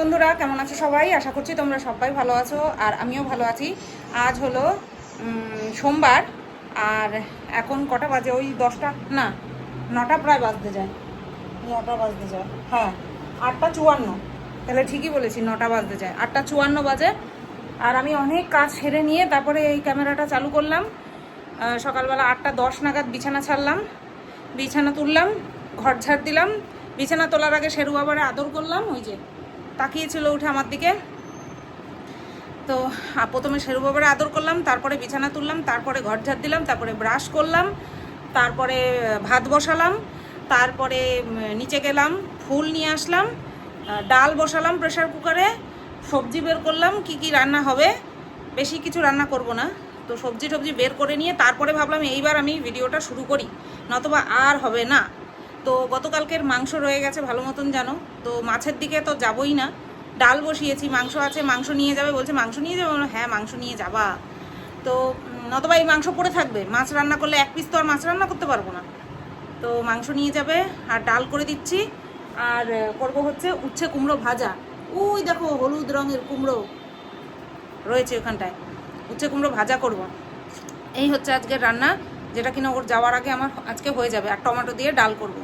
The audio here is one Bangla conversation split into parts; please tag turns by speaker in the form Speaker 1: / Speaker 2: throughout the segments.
Speaker 1: বন্ধুরা, কেমন আছো সবাই? আশা করছি তোমরা সবাই ভালো আছো, আর আমিও ভালো আছি। আজ হলো সোমবার, আর এখন কটা বাজে? ওই দশটা, না, নটা প্রায় বাজতে যায়। নটা বাজতে যায় হ্যাঁ আটটা চুয়ান্ন। তাহলে ঠিকই বলেছি, নটা বাজতে যায়। আটটা চুয়ান্ন বাজে, আর আমি অনেক কাজ সেরে নিয়ে তারপরে এই ক্যামেরাটা চালু করলাম। সকালবেলা আটটা দশ নাগাদ বিছানা ছাড়লাম, বিছানা তুললাম, ঘর ঝাড় দিলাম। বিছানা তোলার আগে শেরু আবার আদর করলাম, ওই যে তাকিয়েছিল উঠে আমার দিকে। তো প্রথমে শেরু বাবারে আদর করলাম, তারপরে বিছানা তুললাম, তারপরে ঘর ঝাড় দিলাম, তারপরে ব্রাশ করলাম, তারপরে ভাত বসালাম, তারপরে নিচে গেলাম, ফুল নিয়ে আসলাম ডাল বসালাম প্রেশার কুকারে, সবজি বের করলাম, কি কি রান্না হবে, বেশি কিছু রান্না করব না। তো সবজি টবজি বের করে নিয়ে তারপরে ভাবলাম এইবার আমি ভিডিওটা শুরু করি, নতবা আর হবে না। তো গতকালকের মাংস রয়ে গেছে ভালো মতন জানো। তো মাছের দিকে তো যাবই না। ডাল বসিয়েছি, মাংস আছে, মাংস নিয়ে যাবে বলছে, মাংস নিয়ে যাবে? হ্যাঁ মাংস নিয়ে যাবা। তো নতবা এই মাংস পড়ে থাকবে। মাছ রান্না করলে এক পিস তো আর মাছ রান্না করতে পারব না। তো মাংস নিয়ে যাবে, আর ডাল করে দিচ্ছি। আর করব হচ্ছে উচ্ছে কুমড়ো ভাজা। ওই দেখো, হলুদ রঙের কুমড়ো রয়েছে ওখানটায়। উচ্ছে কুমড়ো ভাজা করব। এই হচ্ছে আজকের রান্না। যেটা কিনা ওর যাওয়ার আগে আমার আজকে হয়ে যাবে, আর টমেটো দিয়ে ডাল করব।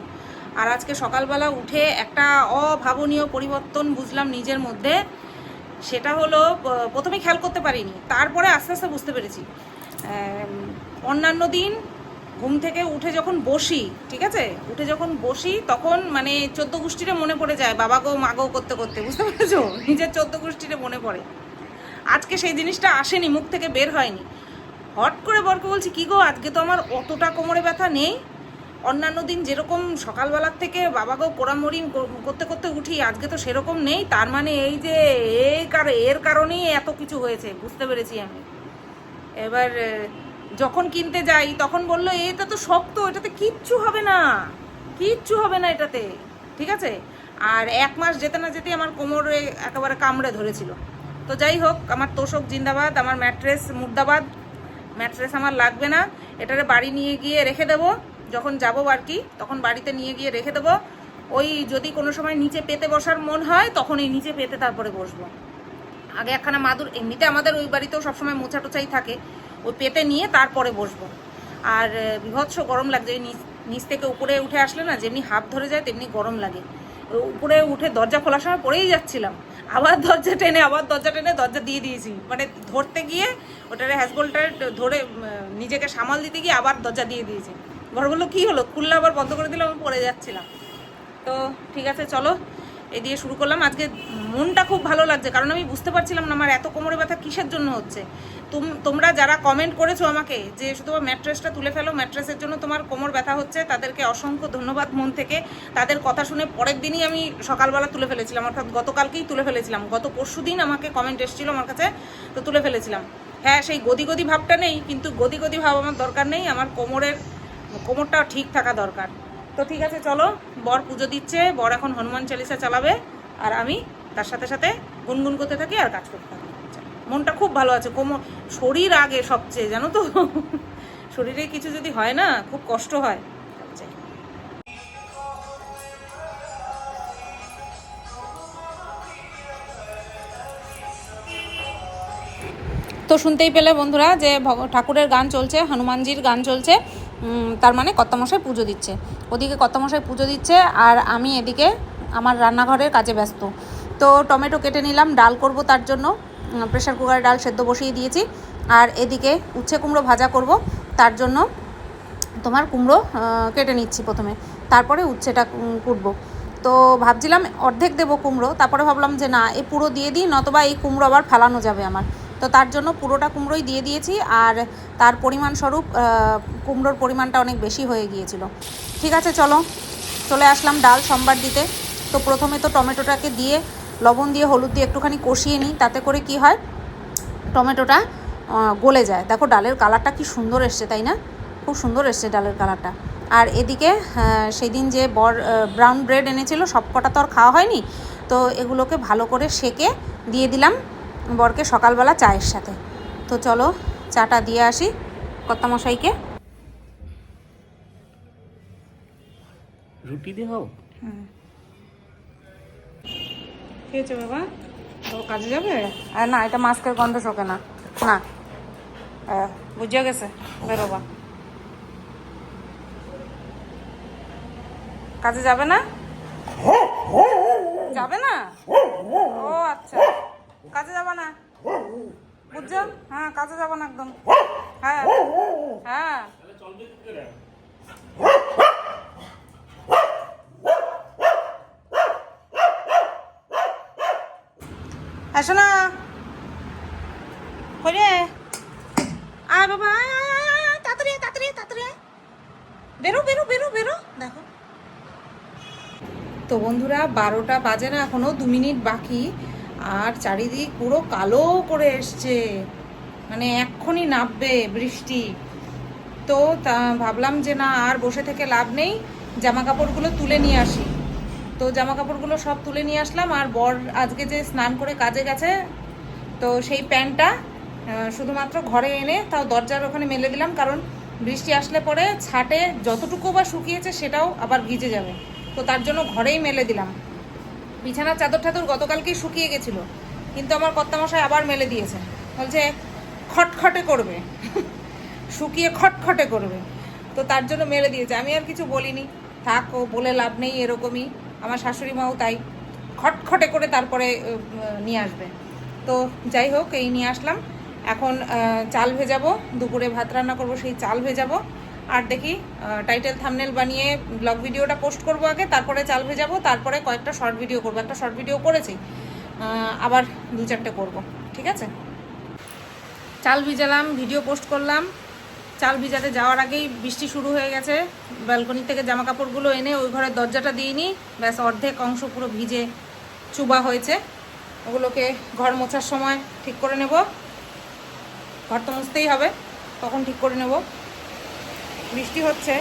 Speaker 1: আর আজকে সকালবেলা উঠে একটা অভাবনীয় পরিবর্তন বুঝলাম নিজের মধ্যে, সেটা হলো প্রথমে খেয়াল করতে পারিনি, তারপরে আস্তে আস্তে বুঝতে পেরেছি। অন্যান্য দিন ঘুম থেকে উঠে যখন বসি, ঠিক আছে? উঠে যখন বসি তখন মানে চোদ্দ গোষ্ঠীরে মনে পড়ে যায়, বাবা গো করতে করতে, বুঝতে পেরেছ? নিজের চোদ্দ গোষ্ঠীরে মনে পড়ে। আজকে সেই জিনিসটা আসেনি, মুখ থেকে বের হয়নি। হট করে বরকে বলছি, কি গো, আজকে তো আমার অতটা কোমরে ব্যথা নেই? অন্যান্য দিন যেরকম সকালবেলার থেকে বাবা গো পোড়ামড়ি কর- করতে করতে উঠি, আজকে তো সেরকম নেই, তার মানে এই যে এই কার, এর কারণেই এত কিছু হয়েছে, বুঝতে পেরেছি আমি। এবার যখন কিনতে যাই, তখন বলল, এটা তো শক্ত, এটাতে কিচ্ছু হবে না, কিচ্ছু হবে না এটাতে। ঠিক আছে? আর এক মাস যেতে না যেতে আমার কোমরে একেবারে কামড়ে ধরেছিল। তো যাই হোক, আমার তোষক জিন্দাবাদ, আমার ম্যাট্রেস মুর্দাবাদ ম্যাট্রেস আমার লাগবে না, এটারে বাড়ি নিয়ে গিয়ে রেখে দেবো। যখন যাব আর কি, তখন বাড়িতে নিয়ে গিয়ে রেখে দেবো। ওই যদি কোনো সময় নিচে পেতে বসার মন হয়, তখন এই নিচে পেতে তারপরে বসবো। আগে একখানা মাদুর, এমনিতে আমাদের ওই বাড়িতেও সবসময় মোছা টোচাই থাকে। ওই পেতে নিয়ে তারপরে বসবো। আর বিভৎস গরম লাগছে। ওই নিচ নিচ থেকে উপরে উঠে আসলে না, যেমনি হাফ ধরে যায়, তেমনি গরম লাগে। উপরে উঠে দরজা খোলার সময় পড়েই যাচ্ছিলাম। আবার দরজা টেনে, আবার দরজা টেনে দরজা দিয়ে দিয়েছি। মানে ধরতে গিয়ে ওটার হ্যাসবোলটা ধরে নিজেকে সামাল দিতে গিয়ে আবার দরজা দিয়ে দিয়েছি। ঘরগুলো কী হলো? খুললে আবার বন্ধ করে দিলে আমি পড়ে যাচ্ছিলাম। তো ঠিক আছে, চলো। এই দিয়ে শুরু করলাম। আজকে মনটা খুব ভালো লাগছে, কারণ আমি বুঝতে পারছিলাম না আমার এত কোমরে ব্যথা কিসের জন্য হচ্ছে। তুম- তোমরা যারা কমেন্ট করেছ আমাকে যে শুধু ম্যাট্রেসটা তুলে ফেলো, ম্যাট্রেসের জন্য তোমার কোমর ব্যথা হচ্ছে, তাদেরকে অসংখ্য ধন্যবাদ মন থেকে। তাদের কথা শুনে পরের দিনই আমি সকালবেলা তুলে ফেলেছিলাম, অর্থাৎ গতকালকেই তুলে ফেলেছিলাম। গত পরশু দিন আমাকে কমেন্ট এসেছিল আমার কাছে, তো তুলে ফেলেছিলাম। হ্যাঁ সেই গদি গদি ভাবটা নেই, কিন্তু গদি গদি ভাব আমার দরকার নেই, আমার কোমরের কোমরটা ঠিক থাকা দরকার। তো ঠিক আছে, চলো। বর পুজো দিচ্ছে, বর এখন হনুমান চালিসা চালাবে, আর আমি তার সাথে সাথে গুনগুন করতে থাকি আর কাজ করতে থাকি। মনটা খুব ভালো আছে কোমর শরীর আগে সবচেয়ে, জানো তো? শরীরে কিছু যদি হয় না, খুব কষ্ট হয়। তো শুনতেই পেলে বন্ধুরা যে ঠাকুরের গান চলছে, হনুমানজির গান চলছে। তার মানে কর্তামশাই পুজো দিচ্ছে। ওদিকে কর্তামশাই পুজো দিচ্ছে আর আমি এদিকে আমার রান্নাঘরের কাজে ব্যস্ত। তো টমেটো কেটে নিলাম, ডাল করব তার জন্য। প্রেশার কুকারে ডাল সেদ্ধ বসিয়ে দিয়েছি। আর এদিকে উচ্ছে কুমড়ো ভাজা করব তার জন্য তোমার কুমড়ো কেটে নিচ্ছি প্রথমে। তারপরে উচ্ছেটা কুটবো। তো ভাবছিলাম অর্ধেক দেবো কুমড়ো, তারপরে ভাবলাম যে না এই পুরো দিয়ে দিই, নতবা এই কুমড়ো আবার ফেলানো যাবে আমার। তো তার জন্য পুরোটা কুমড়োই দিয়ে দিয়েছি আর তার পরিমাণ স্বরূপ কুমড়োর পরিমাণটা অনেক বেশি হয়ে গিয়েছিল। ঠিক আছে, চলো। চলে আসলাম ডাল সম্বার দিতে। তো প্রথমে তো টমেটোটাকে দিয়ে, লবণ দিয়ে, হলুদ দিয়ে একটুখানি কষিয়ে নিই, তাতে করে কি হয়, টমেটোটা গলে যায়। দেখো ডালের কালারটা কি সুন্দর এসছে, তাই না? খুব সুন্দর এসছে ডালের কালারটা। আর এদিকে সেদিন যে বর ব্রাউন ব্রেড এনেছিল সব কটা তো আর খাওয়া হয়নি। তো এগুলোকে ভালো করে সেকে দিয়ে দিলাম। বরকে সকালবেলা চায়ের সাথে। তো চলো চাটা দিয়ে আসি কর্তামশাইকে।
Speaker 2: রুটি দিয়ে হোক
Speaker 1: হয়েছে বাবা? তো কাজে যাবে? আর না এটা মাস্কের গন্ধ শোকে না। না। বুঝে গেছে। বেরোবা কাজে যাবে না? যাবে না? ও আচ্ছা। কাজে যাবে না? বুঝছ? হ্যাঁ কাজে যাব না একদম। হ্যাঁ। হ্যাঁ। আসো না করে আয় বাবা, আয় আয় আয় আয় আয়, তাড়াতাড়ি তাড়াতাড়ি তাড়াতাড়ি বেরো বেরো বেরো বেরো। দেখো। তো বন্ধুরা, বারোটা বাজে না, এখনও দু মিনিট বাকি। আর চারিদিক পুরো কালো করে এসছে। মানে এক্ষুনি নামবে বৃষ্টি। তো তা ভাবলাম যে না, আর বসে থেকে লাভ নেই জামা কাপড়গুলো তুলে নিয়ে আসি। তো জামা কাপড়গুলো সব তুলে নিয়ে আসলাম, আর বর আজকে যে স্নান করে কাজে গেছে, তো সেই প্যান্টটা শুধুমাত্র ঘরে এনে তাও দরজার ওখানে মেলে দিলাম, কারণ বৃষ্টি আসলে পরে ছাটে যতটুকু বা শুকিয়েছে সেটাও আবার ভিজে যাবে। তো তার জন্য ঘরেই মেলে দিলাম। বিছানার চাদর টাদর গতকালকেই শুকিয়ে গেছিল। কিন্তু আমার কর্তামশাই আবার মেলে দিয়েছে বলছে, খটখটে করবে। শুকিয়ে খটখটে করবে। তো তার জন্য মেলে দিয়েছে। আমি আর কিছু বলিনি। থাক, ও বলে লাভ নেই এরকমই। আমার শাশুড়ি মাও তাই। খটখটে করে তারপরে নিয়ে আসবে। তো যাই হোক, এই নিয়ে আসলাম। এখন চাল ভেজাবো। দুপুরে ভাত রান্না করব, সেই চাল ভেজাবো। আর দেখি টাইটেল থামনেল বানিয়ে ব্লগ ভিডিওটা পোস্ট করব আগে, তারপরে চাল ভেজাবো, তারপরে কয়েকটা শর্ট ভিডিও করব। একটা শর্ট ভিডিও করেছি আবার দু চারটে করব, ঠিক আছে? চাল ভিজালাম ভিডিও পোস্ট করলাম। চাল ভিজাতে যাওয়ার আগেই বৃষ্টি শুরু হয়ে গেছে। ব্যালকনি থেকে জামা কাপড়গুলো এনে ওই ঘরের দরজাটা দিই দিইনি। ব্যাস, অর্ধেক অংশ পুরো ভিজে চুবা হয়েছে। ওগুলোকে ঘর মোছার সময় ঠিক করে নেব। ঘর তো মুছতেই হবে, তখন ঠিক করে নেব। বৃষ্টি হচ্ছে।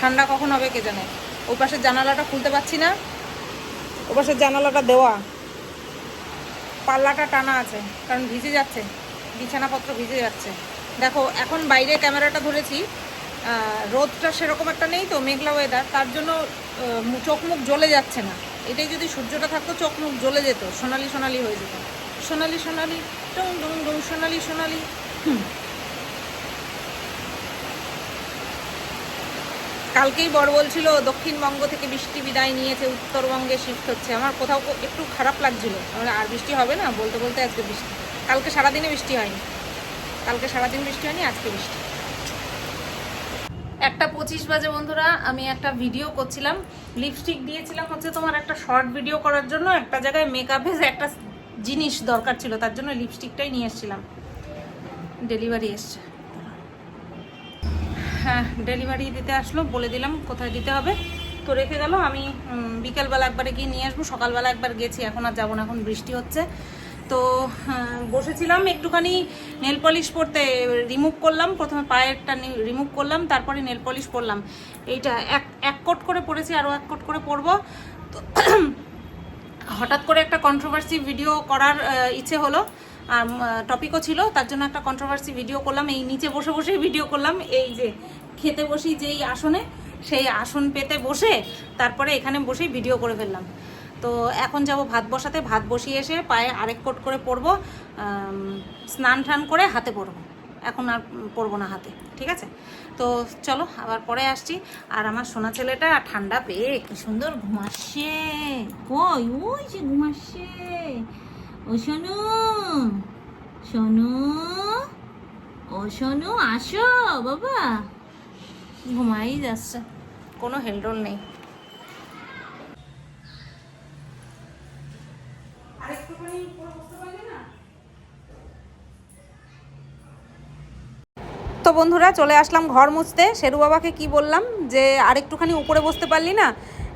Speaker 1: ঠান্ডা কখন হবে কে জানে? ওই পাশের জানালাটা খুলতে পারছি না। ও পাশের জানালাটা দেওয়া। পাল্লাটা টানা আছে, কারণ ভিজে যাচ্ছে। বিছানাপত্র ভিজে যাচ্ছে। দেখো, এখন বাইরে ক্যামেরাটা ধরেছি। রোদটা সেরকম একটা নেই তো, মেঘলা ওয়েদার তার জন্য চোখ মুখ জ্বলে যাচ্ছে না। এটাই যদি সূর্যটা থাকতো, চোখ মুখ জ্বলে যেত। সোনালি সোনালি হয়ে যেত। সোনালি সোনালি ডুং ডুং ডুং সোনালি সোনালি। হুম। কালকেই বর বলছিল, দক্ষিণবঙ্গ থেকে বৃষ্টি বিদায় নিয়েছে, উত্তরবঙ্গে শিফট হচ্ছে। আমার কোথাও একটু খারাপ লাগছিল। আর বৃষ্টি হবে না, বলতে বলতে আজকে বৃষ্টি। কালকে সারাদিনে বৃষ্টি হয়নি। কালকে সারাদিন বৃষ্টি হয়নি, আজকে বৃষ্টি। একটা পঁচিশ বাজে বন্ধুরা, আমি একটা ভিডিও করছিলাম। লিপস্টিক দিয়েছিলাম হচ্ছে তোমার একটা শর্ট ভিডিও করার জন্য। একটা জায়গায় মেকআপে একটা জিনিস দরকার ছিল, তার জন্য লিপস্টিকটাই নিয়ে এসেছিলাম। ডেলিভারি এসছে। ডেলিভারি দিতে আসলো বলে দিলাম কোথায় দিতে হবে। তো রেখে গেল আমি বিকেলবেলা একবারে গিয়ে নিয়ে আসব সকালবেলা একবার গেছি এখন আর যাব না এখন বৃষ্টি হচ্ছে। তো হ্যাঁ, বসেছিলাম একটুখানি নেল পলিশ পরতে রিমুভ করলাম প্রথমে পায়েরটা রিমুভ করলাম তারপরে নেল পলিশ পরলাম। এইটা এক এক কোট করে পরেছি আরও এক কোট করে পরবো। তো হঠাৎ করে একটা কন্ট্রোভার্সি ভিডিও করার ইচ্ছে হলো। টপিকও ছিল, তার জন্য একটা কন্ট্রোভার্সি ভিডিও করলাম, এই নিচে বসে বসেই ভিডিও করলাম, এই যে খেতে বসি যেই আসনে, সেই আসন পেতে বসে তারপরে এখানে বসেই ভিডিও করে ফেললাম। তো এখন যাব ভাত বসাতে, ভাত বসিয়ে এসে পায়ে আরেক কোট করে পরবো স্নান টান করে হাতে পরবো। এখন আর পরবো না হাতে, ঠিক আছে? তো চলো, আবার পরে আসছি। আর আমার সোনা ছেলেটা ঠান্ডা পেয়ে কি সুন্দর ঘুমাচ্ছে। কই, ওই যে ঘুমাচ্ছে। ও শোনু শোনু ও শোনু আসো বাবা। ঘুমাই যাচ্ছে কোনো হেলডোল নেই। তো বন্ধুরা চলে আসলাম ঘর মুছতে। শেরু বাবাকে কি বললাম যে আরেকটুখানি উপরে বসতে পারলি না?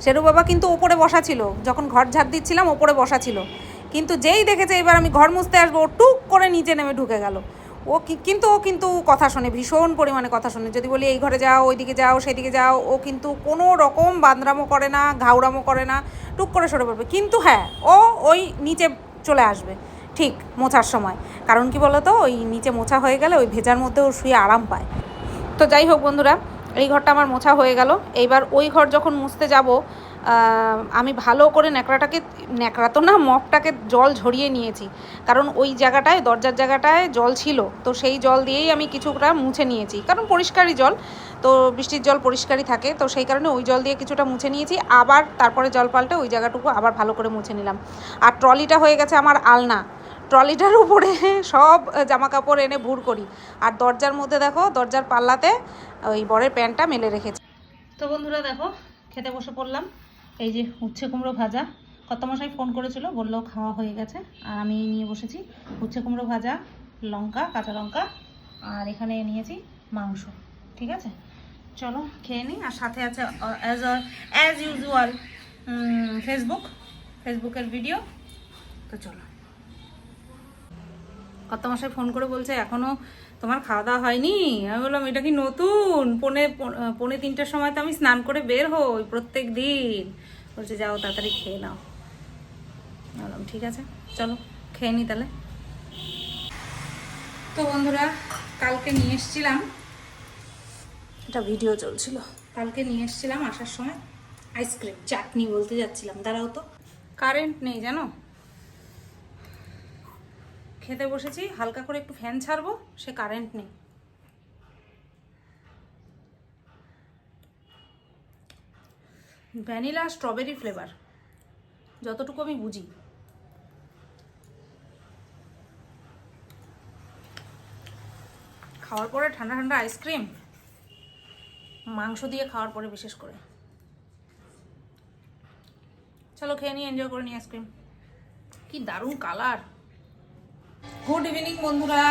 Speaker 1: শেরু বাবা কিন্তু ওপরে বসা ছিল। যখন ঘর ঝাড় দিচ্ছিলাম ওপরে বসা ছিল। কিন্তু যেই দেখেছে এবার আমি ঘর মুছতে আসব, ও টুক করে নিচে নেমে ঢুকে গেল। ও কিন্তু ও কিন্তু কথা শোনে, ভীষণ পরিমাণে কথা শোনে। যদি বলি, এই ঘরে যাও, ওইদিকে যাও, সেদিকে যাও, ও কিন্তু কোনো রকম বান্দরামো করে না ঘাউরামো করে না, টুক করে সরে পড়বে। কিন্তু হ্যাঁ ও ওই নিচে চলে আসবে, ঠিক মোছার সময়। কারণ কি বলতো, ওই নিচে মোছা হয়ে গেলে ওই ভেজার মধ্যে ও শুয়ে আরাম পায়। তো যাই হোক বন্ধুরা, এই ঘরটা আমার মোছা হয়ে গেল। এইবার ওই ঘর যখন মুছতে যাব আমি ভালো করে ন্যাকড়াটাকে, ন্যাকড়া তো না, মগটাকে জল ঝরিয়ে নিয়েছি। কারণ ওই জায়গাটায়, দরজার জায়গাটায় জল ছিল, তো সেই জল দিয়েই আমি কিছুটা মুছে নিয়েছি। কারণ পরিষ্কারই জল, তো বৃষ্টির জল পরিষ্কারই থাকে, তো সেই কারণে ওই জল দিয়ে কিছুটা মুছে নিয়েছি। আবার তারপরে জল পাল্টে ওই জায়গাটুকু আবার ভালো করে মুছে নিলাম। আর ট্রলিটা হয়ে গেছে আমার আলনা। ট্রলিটার উপরে সব জামা কাপড় এনে ভুর করি। আর দরজার মধ্যে দেখো, দরজার পাল্লাতে ওই বরের প্যান্টটা মেলে রেখেছি। তো বন্ধুরা দেখো, খেতে বসে পড়লাম। এই যে উচ্ছে কুমড়ো ভাজা কত মশাই ফোন করেছিল, বলল খাওয়া হয়ে গেছে, আর আমি নিয়ে বসেছি উচ্ছে কুমড়ো ভাজা, লঙ্কা, কাঁচা লঙ্কা, আর এখানে নিয়েছি মাংস, ঠিক আছে? চলো খেয়ে নিই, আর সাথে আছে অ্যাজ অ্যাজ ইউজুয়াল ফেসবুক ফেসবুকের ভিডিও তো চলো। কত মাসে ফোন করে বলছে, এখনও তোমার খাওয়া দাওয়া হয়নি? আমি বললাম, এটা কি নতুন? পনে পনে তিনটের সময় তো আমি স্নান করে বের হই প্রত্যেক দিন। বলছে, যাও তাড়াতাড়ি খেয়ে নাও। বললাম, ঠিক আছে, চলো, খেয়ে নি তাহলে। তো বন্ধুরা, কালকে নিয়ে এসছিলাম। এটা ভিডিও চলছিল। কালকে নিয়ে এসছিলাম আসার সময় আইসক্রিম চাটনি বলতে যাচ্ছিলাম। দাঁড়াও তো। কারেন্ট নেই, জানো? খেতে বসেছি, হালকা করে একটু ফ্যান ছাড়বো, সে কারেন্ট নেই। ভ্যানিলা স্ট্রবেরি ফ্লেভার যতটুকু আমি বুঝি। খাওয়ার পরে ঠান্ডা ঠান্ডা আইসক্রিম মাংস দিয়ে খাওয়ার পরে বিশেষ করে। চলো খেয়ে নিই এনজয় করে নিই আইসক্রিম কি দারুণ কালার গুড ইভিনিং বন্ধুরা।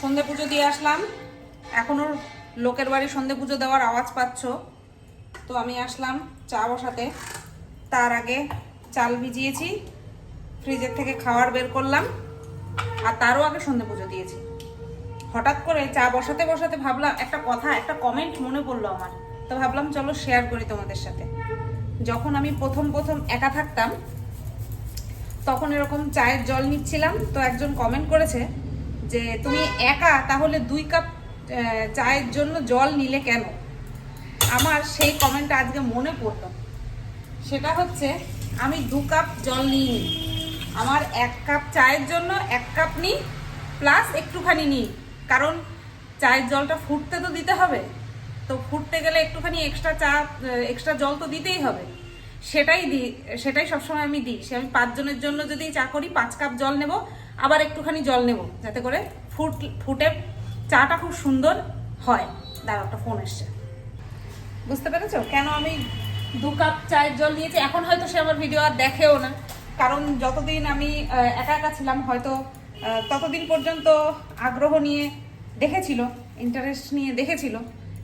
Speaker 1: সন্ধে পুজো দিয়ে আসলাম। এখনও লোকের বাড়ি সন্ধে পুজো দেওয়ার আওয়াজ পাচ্ছ। তো আমি আসলাম চা বসাতে। তার আগে চাল ভিজিয়েছি, ফ্রিজের থেকে খাওয়ার বের করলাম, আর তারও আগে সন্ধে পুজো দিয়েছি। হঠাৎ করে চা বসাতে বসাতে ভাবলাম, একটা কথা, একটা কমেন্ট মনে পড়ল আমার। তো ভাবলাম, চলো শেয়ার করি তোমাদের সাথে। যখন আমি প্রথম প্রথম একা থাকতাম তখন এরকম চায়ের জল নিচ্ছিলাম, তো একজন কমেন্ট করেছে যে, তুমি একা তাহলে দুই কাপ চায়ের জন্য জল নিলে কেন? আমার সেই কমেন্টটা আজকে মনে পড়ল। সেটা হচ্ছে, আমি দু কাপ জল নিই আমার এক কাপ চায়ের জন্য এক কাপ নিই প্লাস একটুখানি নিই। কারণ চায়ের জলটা ফুটতে তো দিতে হবে, তো ফুটতে গেলে একটুখানি এক্সট্রা চা এক্সট্রা জল তো দিতেই হবে। সেটাই দিই সেটাই সবসময় আমি দিই। সে আমি পাঁচজনের জন্য যদি চা করি, পাঁচ কাপ জল নেব, আবার একটুখানি জল নেব, যাতে করে ফুট, ফুটে চাটা খুব সুন্দর হয়। দাঁড়া একটা ফোন এসছে বুঝতে পেরেছ? কেন আমি দু কাপ চায়ের জল নিয়েছি? এখন হয়তো সে আমার ভিডিও আর দেখেও না। কারণ যতদিন আমি একা একা ছিলাম, হয়তো ততদিন পর্যন্ত আগ্রহ নিয়ে দেখেছিল ইন্টারেস্ট নিয়ে দেখেছিল।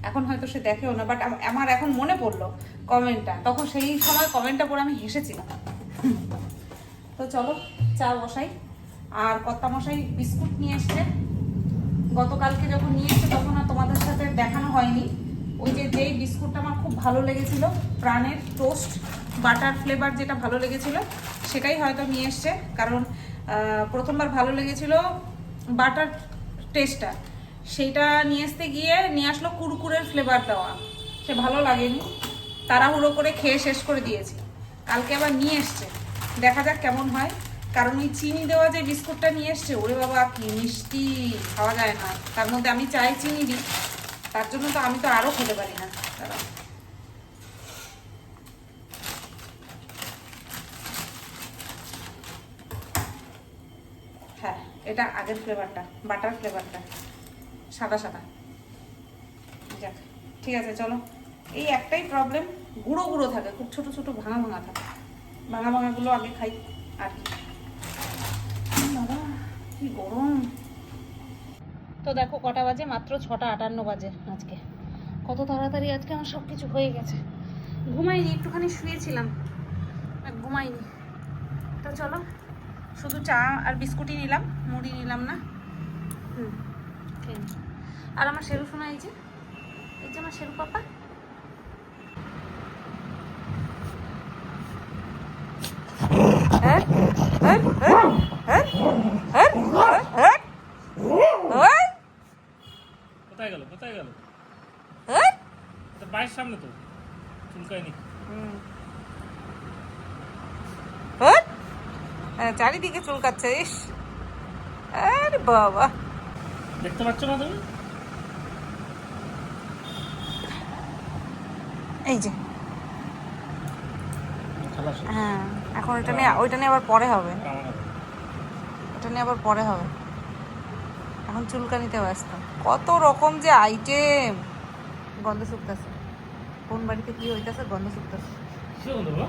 Speaker 1: এখন হয়তো সে দেখেও না বাট আমার এখন মনে পড়ল কমেন্টটা। তখন সেই সময় কমেন্টটা পড়ে আমি হেসেছিলাম তো চলো, চা বসাই। আর কর্তা মশাই বিস্কুট নিয়ে এসছে। গতকালকে যখন নিয়ে এসছে, তখন আর তোমাদের সাথে দেখানো হয়নি। ওই যে যেই বিস্কুটটা আমার খুব ভালো লেগেছিল, প্রাণের টোস্ট, বাটার ফ্লেভার যেটা ভালো লেগেছিল, সেটাই হয়তো নিয়ে এসছে। কারণ প্রথমবার ভালো লেগেছিল বাটার টেস্টটা। সেইটা নিয়ে আসতে গিয়ে নিয়ে আসলো কুরকুরের ফ্লেভার দেওয়া। সে ভালো লাগেনি। তাড়াহুড়ো করে খেয়ে শেষ করে দিয়েছি। কালকে আবার নিয়ে এসছে। দেখা যাক কেমন হয়। কারণ ওই চিনি দেওয়া যে বিস্কুটটা নিয়ে এসছে, ওরে বাবা, কি মিষ্টি! খাওয়া যায় না। তার মধ্যে আমি চাই চিনি দিই। তার জন্য তো আমি তো আরও খেতে পারি না। দাঁড়াও। হ্যাঁ এটা আগের ফ্লেভারটা, বাটার ফ্লেভারটা। সাদা সাদা। যাক, ঠিক আছে, চলো। এই একটাই প্রবলেম গুঁড়ো গুঁড়ো থাকে, খুব ছোটো ছোটো ভাঙা ভাঙা থাকে। ভাঙা ভাঙাগুলো আগে খাই আর কি। গরম। তো দেখো কটা বাজে? মাত্র ছটা আটান্ন বাজে আজকে। কত তাড়াতাড়ি আজকে আমার সব কিছু হয়ে গেছে। ঘুমাইনি, একটুখানি শুয়েছিলাম। ঘুমাইনি। তো চলো, শুধু চা আর বিস্কুটই নিলাম, মুড়ি নিলাম না। হুম। আর আমার শেরু শোনা এই যে এই যে আমার শেরু পাপা হ্যাঁ হ্যাঁ হ্যাঁ হ্যাঁ হ্যাঁ হ্যাঁ হ্যাঁ
Speaker 2: কোথায় গেল কোথায় গেল সামনে তো চুলকায়নি
Speaker 1: চারিদিকে চুলকাচ্ছে ইস। আরে বাবা।
Speaker 2: দেখতে পাচ্ছ না তুমি?
Speaker 1: এই যে। হ্যাঁ। এখন ওইটা নিয়ে ওইটা নিয়ে আবার পরে হবে। ওটা নিয়ে আবার পরে হবে। এখন চুলকানিতে ব্যস্ত। কত রকম যে আইটেম গন্ধ শুকতেছে। কোন বাড়িতে কি হইতাছে গন্ধ শুকতেছে।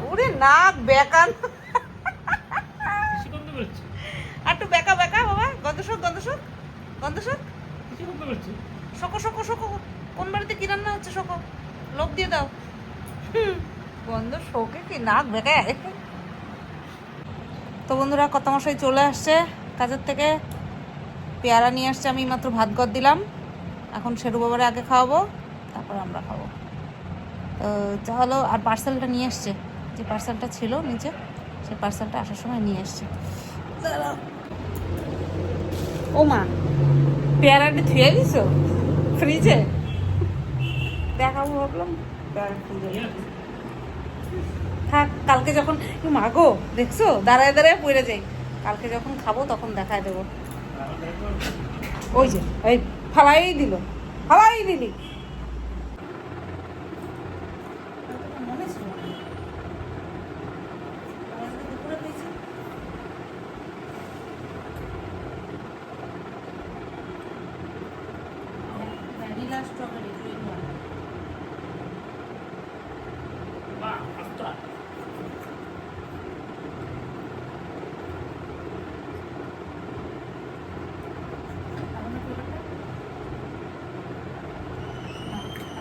Speaker 1: ওরে নাক বেকান। একটু বেকা বেকা বাবা। গন্ধ শুক গন্ধ শুক। গন্ধ শুক। শোকো শোকো শোকো। কোন বাড়িতে কি রান্না হচ্ছে শোকো? লোক দিয়ে দাও। গন্ধ শোকে কি নাক বেকায়? তো বন্ধুরা কত মশাই চলে আসছে কাজের থেকে। পেয়ারা নিয়ে আসছে, আমি মাত্র ভাত গদ দিলাম। এখন শেরু বাবারে আগে খাওয়াবো, তারপর আমরা খাব। তো চলো আর পার্সেলটা নিয়ে এসছে যে পার্সেলটা ছিল নিচে, সেই পার্সেলটা আসার সময় নিয়ে দাঁড়াও। ও মা পেয়ারাটা ধুয়ে দিছো? ফ্রিজে? দেখাবো ভাবলাম। পেয়ারা ফ্রিজে। থাক, কালকে যখন মাগো দেখছ? দাঁড়ায় দাঁড়ায় পড়ে যাই। কালকে যখন খাব, তখন দেখায় দেবো। ওই যে ওই ফালাই দিল, ফালাই দিলি মনে ছিল না। আজকে দুপুরে পেয়েছি। Vanilla strawberry two in one
Speaker 2: বাহ, আচ্ছা।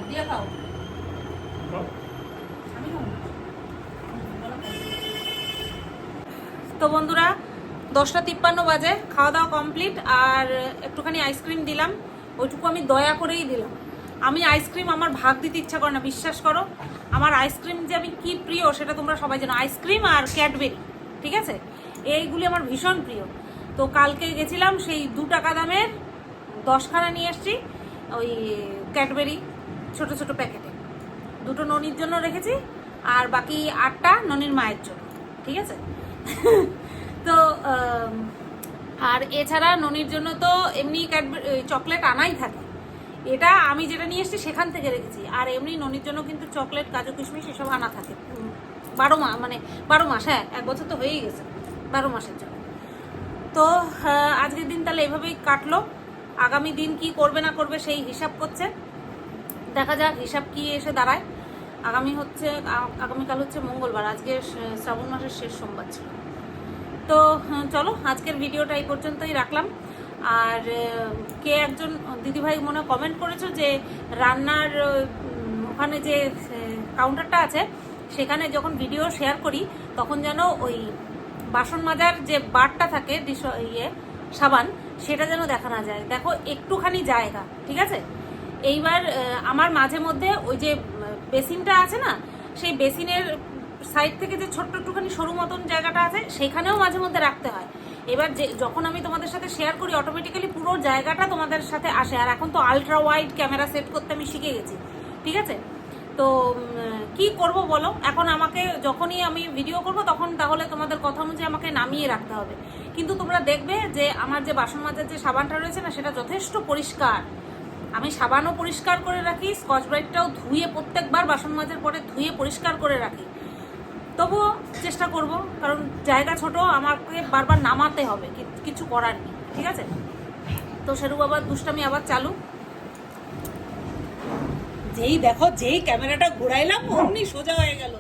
Speaker 1: দিয়ে খাও
Speaker 2: বাহ,
Speaker 1: আমি খাব না। তো বন্ধুরা, দশটা তিপ্পান্ন বাজে খাওয়া দাওয়া কমপ্লিট আর একটুখানি আইসক্রিম দিলাম। ওইটুকু আমি দয়া করেই দিলাম। আমি আইসক্রিম আমার ভাগ দিতে ইচ্ছা করে না, বিশ্বাস করো। আমার আইসক্রিম যে আমি কি প্রিয়, সেটা তোমরা সবাই জানো। আইসক্রিম আর ক্যাডবেরি ঠিক আছে? এইগুলি আমার ভীষণ প্রিয়। তো কালকে গেছিলাম সেই দু টাকা দামের দশখানা নিয়ে এসছি, ওই ক্যাডবেরি ছোট ছোট প্যাকেটে দুটো ননির জন্য রেখেছি, আর বাকি আটটা ননির মায়ের জন্য, ঠিক আছে? তো আর এছাড়া ননির জন্য তো এমনি চকলেট আনাই থাকে। এটা আমি যেটা নিয়ে এসেছি সেখান থেকে রেখেছি। আর এমনি ননির জন্য কিন্তু চকলেট কাজু কিশমিশ এসব আনা থাকে। বারো মাস মানে বারো মাস হ্যাঁ এক বছর তো হয়েই গেছে বারো মাসের জন্য। তো আহ, আজকের দিন তাহলে এভাবেই কাটলো। আগামী দিন কি করবে না করবে সেই হিসাব করছে। দেখা যাক হিসাব কি এসে দাঁড়ায়। আগামী হচ্ছে আগামীকাল হচ্ছে মঙ্গলবার আজকে শ্রাবণ মাসের শেষ সোমবার ছিল। তো হ্যাঁ, চলো আজকের ভিডিওটা এই পর্যন্তই রাখলাম। আর কে একজন দিদিভাই মনে কমেন্ট করেছ যে রান্নার ওখানে যে কাউন্টারটা আছে সেখানে যখন ভিডিও শেয়ার করি তখন যেন ওই বাসন মাজার যে বারটা থাকে ইয়ে সাবান সেটা যেন দেখা না যায়। দেখো একটুখানি জায়গা ঠিক আছে? এইবার আমার মাঝে মধ্যে ওই যে বেসিনটা আছে না, সেই বেসিনের সাইড থেকে যে ছোট্ট একটুখানি সরু মতন জায়গাটা আছে, সেখানেও মাঝে মধ্যে রাখতে হয়। এবার যে, যখন আমি তোমাদের সাথে শেয়ার করি অটোমেটিক্যালি পুরো জায়গাটা তোমাদের সাথে আসে। আর এখন তো আলট্রা ওয়াইড ক্যামেরা সেট করতে আমি শিখে গেছি, ঠিক আছে? তো কি করব বলো? এখন আমাকে যখনই আমি ভিডিও করব, তখন তাহলে তোমাদের কথা অনুযায়ী আমাকে নামিয়ে রাখতে হবে। কিন্তু তোমরা দেখবে যে, আমার যে বাসন মাজার যে সাবানটা রয়েছে না, সেটা যথেষ্ট পরিষ্কার। আমি সাবানও পরিষ্কার করে রাখি, স্কচ ব্রাইটটাও ধুয়ে প্রত্যেকবার বাসন মাজার পরে ধুয়ে পরিষ্কার করে রাখি। তবুও চেষ্টা করব, কারণ জায়গা ছোট, আমাকে বারবার নামাতে হবে কিছু করার নেই, ঠিক আছে? তো সেরু বাবার দুষ্টামি আবার চালু। যেই দেখো, যেই ক্যামেরাটা ঘুরাইলাম, অমনি সোজা হয়ে গেল।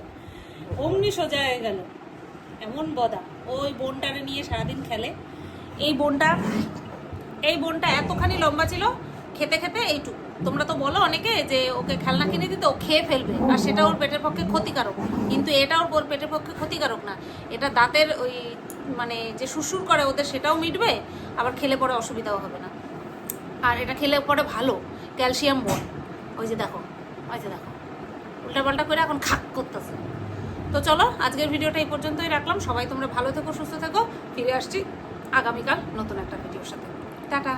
Speaker 1: অমনি সোজা হয়ে গেল। এমন বদা। ওই বোনটারে নিয়ে সারাদিন খেলে। এই বোনটা এই বোনটা এতখানি লম্বা ছিল খেতে খেতে এইটুকু। তোমরা তো বলো অনেকে যে ওকে খেলনা কিনে দিতে ও খেয়ে ফেলবে, আর সেটা ওর পেটের পক্ষে ক্ষতিকারক। কিন্তু এটা ওর পেটের পক্ষে ক্ষতিকারক না। এটা দাঁতের ওই মানে যে সুসুর করে ওদের সেটাও মিটবে, আবার খেলে পরে অসুবিধাও হবে না। আর এটা খেলে পরে ভালো, ক্যালসিয়াম বোন ওই যে দেখো, ওই যে দেখো, উল্টাপাল্টা করে এখন খাক করতেছে। তো চলো, আজকের ভিডিওটা এই পর্যন্তই রাখলাম। সবাই তোমরা ভালো থেকো, সুস্থ থেকো। ফিরে আসছি আগামীকাল নতুন একটা ভিডিওর সাথে। টাটা।